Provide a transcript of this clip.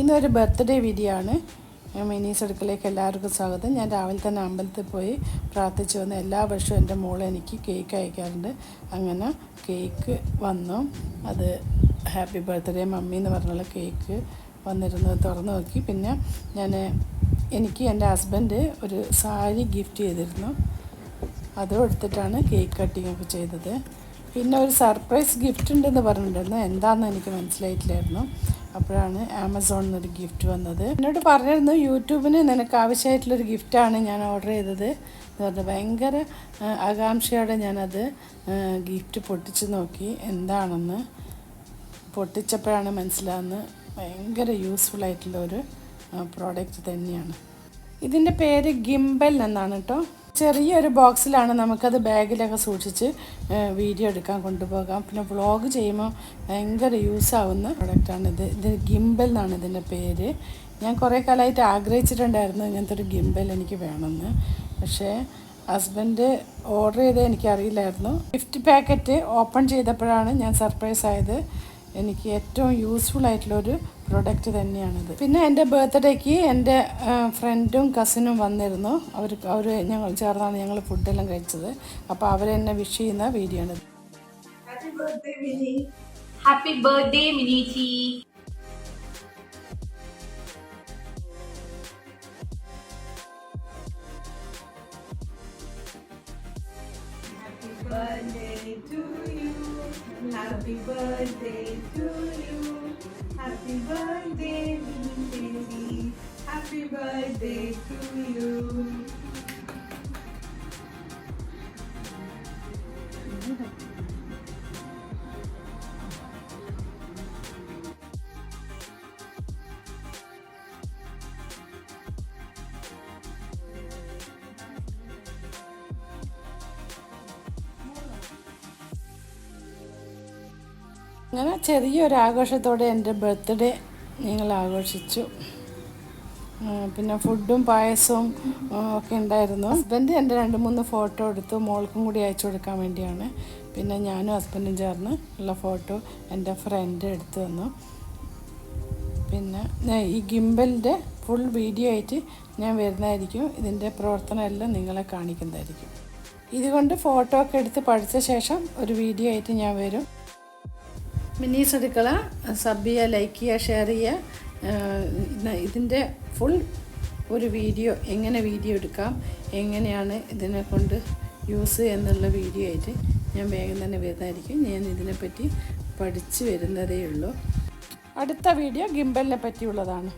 ഇന്നൊരു birthday video ആണ് മിനീസ് അടുക്കലേക്ക് എല്ലാവർക്കും സ്വാഗതം. ഞാൻ രാവിലെ തന്നെ അമ്പലത്തിൽ പോയി പ്രാർത്ഥിച്ചു വന്ന് എല്ലാ വർഷവും എന്റെ മോൾ എനിക്ക് കേക്ക് അയക്കാറുണ്ട്. അങ്ങനെ കേക്ക് വന്നു. അത് ഹാപ്പി ബർത്ത്ഡേ മമ്മി എന്ന് പറഞ്ഞുള്ള കേക്ക് വന്നിരുന്നു. തുറന്നു നോക്കി. പിന്നെ ഞാൻ എനിക്ക് എന്റെ ഹസ്ബൻഡ് ഒരു സാരി ഗിഫ്റ്റ് ചെയ്തിരുന്നു. അതും എടുത്തിട്ടാണ് കേക്ക് കട്ടിംഗ് ഒക്കെ ചെയ്തത്. പിന്നെ ഒരു സർപ്രൈസ് ഗിഫ്റ്റ് ഉണ്ടെന്ന് പറഞ്ഞിട്ടുണ്ടായിരുന്നു. എന്താണെന്ന് എനിക്ക് മനസ്സിലായിട്ടില്ലായിരുന്നു. അപ്പോഴാണ് ആമസോണിൽ നിന്നൊരു ഗിഫ്റ്റ് വന്നത്. എന്നോട് പറഞ്ഞിരുന്നു യൂട്യൂബിന് നിനക്ക് ആവശ്യമായിട്ടുള്ളൊരു ഗിഫ്റ്റാണ് ഞാൻ ഓർഡർ ചെയ്തത്. എന്ന് പറഞ്ഞു ഭയങ്കര ആകാംക്ഷയോടെ ഞാനത് ഗിഫ്റ്റ് പൊട്ടിച്ച് നോക്കി. എന്താണെന്ന് പൊട്ടിച്ചപ്പോഴാണ് മനസ്സിലാകുന്നത് ഭയങ്കര യൂസ്ഫുൾ ആയിട്ടുള്ള ഒരു പ്രോഡക്റ്റ് തന്നെയാണ്. ഇതിന്റെ പേര് ഗിംബൽ എന്നാണ് കേട്ടോ. ചെറിയൊരു ബോക്സിലാണ് നമുക്കത് ബാഗിലൊക്കെ സൂക്ഷിച്ച് വീഡിയോ എടുക്കാൻ കൊണ്ടുപോകാം. പിന്നെ വ്ളോഗ് ചെയ്യുമ്പോൾ ഭയങ്കര യൂസ് ആവുന്ന പ്രൊഡക്റ്റാണ് ഇത്. ഇത് ഗിംബൽ എന്നാണ് ഇതിന്റെ പേര്. ഞാൻ കുറേ കാലമായിട്ട് ആഗ്രഹിച്ചിട്ടുണ്ടായിരുന്നു ഇങ്ങനത്തെ ഒരു ഗിംബൽ എനിക്ക് വേണമെന്ന്. പക്ഷേ ഹസ്ബൻഡ് ഓർഡർ ചെയ്തത് എനിക്കറിയില്ലായിരുന്നു. ഗിഫ്റ്റ് പാക്കറ്റ് ഓപ്പൺ ചെയ്തപ്പോഴാണ് ഞാൻ സർപ്രൈസ് ആയത്. എനിക്ക് ഏറ്റവും യൂസ്ഫുൾ ആയിട്ടുള്ള ഒരു പ്രൊഡക്റ്റ് തന്നെയാണിത്. പിന്നെ എന്റെ ബർത്ത്ഡേക്ക് എന്റെ ഫ്രണ്ടും കസിനും വന്നിരുന്നു. അവർ അവർ ഞങ്ങൾ ചേർന്നാണ് ഞങ്ങൾ ഫുഡെല്ലാം കഴിച്ചത്. അപ്പോൾ അവരെന്നെ വിഷ് ചെയ്യുന്ന വീഡിയോ ആണ് happy birthday. Happy birthday to you. Happy birthday to you. Happy birthday, baby. Happy birthday to you. അങ്ങനെ ചെറിയൊരു ആഘോഷത്തോടെ എന്റെ ബർത്ത്ഡേ ഞങ്ങൾ ആഘോഷിച്ചു. പിന്നെ ഫുഡും പായസവും ഒക്കെ ഉണ്ടായിരുന്നു. ഹസ്ബൻഡ് എന്റെ രണ്ട് മൂന്ന് ഫോട്ടോ എടുത്തു മോൾക്കും കൂടി അയച്ചു കൊടുക്കാൻ വേണ്ടിയാണ്. പിന്നെ ഞാനും ഹസ്ബൻഡും ചേർന്ന് ഉള്ള ഫോട്ടോ എന്റെ ഫ്രണ്ട് എടുത്തു തന്നു. പിന്നെ ഈ ഗിംബലിന്റെ ഫുൾ വീഡിയോ ആയിട്ട് ഞാൻ വരുന്നതായിരിക്കും. ഇതിന്റെ പ്രവർത്തനം എല്ലാം നിങ്ങളെ കാണിക്കുന്നതായിരിക്കും. ഇതുകൊണ്ട് ഫോട്ടോ ഒക്കെ എടുത്ത് പഠിച്ച ശേഷം ഒരു വീഡിയോ ആയിട്ട് ഞാൻ വരും. മിനീസ് അടുക്കള സബ് ചെയ്യുക ലൈക്ക് ചെയ്യുക ഷെയർ ചെയ്യുക ഇതിന്റെ ഫുൾ ഒരു വീഡിയോ എങ്ങനെ വീഡിയോ എടുക്കാം എങ്ങനെയാണ് ഇതിനെ കൊണ്ട് യൂസ് എന്നുള്ള വീഡിയോ ആയിട്ട് ഞാൻ വേഗം തന്നെ വരുന്നതായിരിക്കും ഞാൻ ഇതിനെപ്പറ്റി പഠിച്ചു വരുന്നതേ ഉള്ളൂ. അടുത്ത വീഡിയോ ഗിംബലിനെ പറ്റിയുള്ളതാണ്.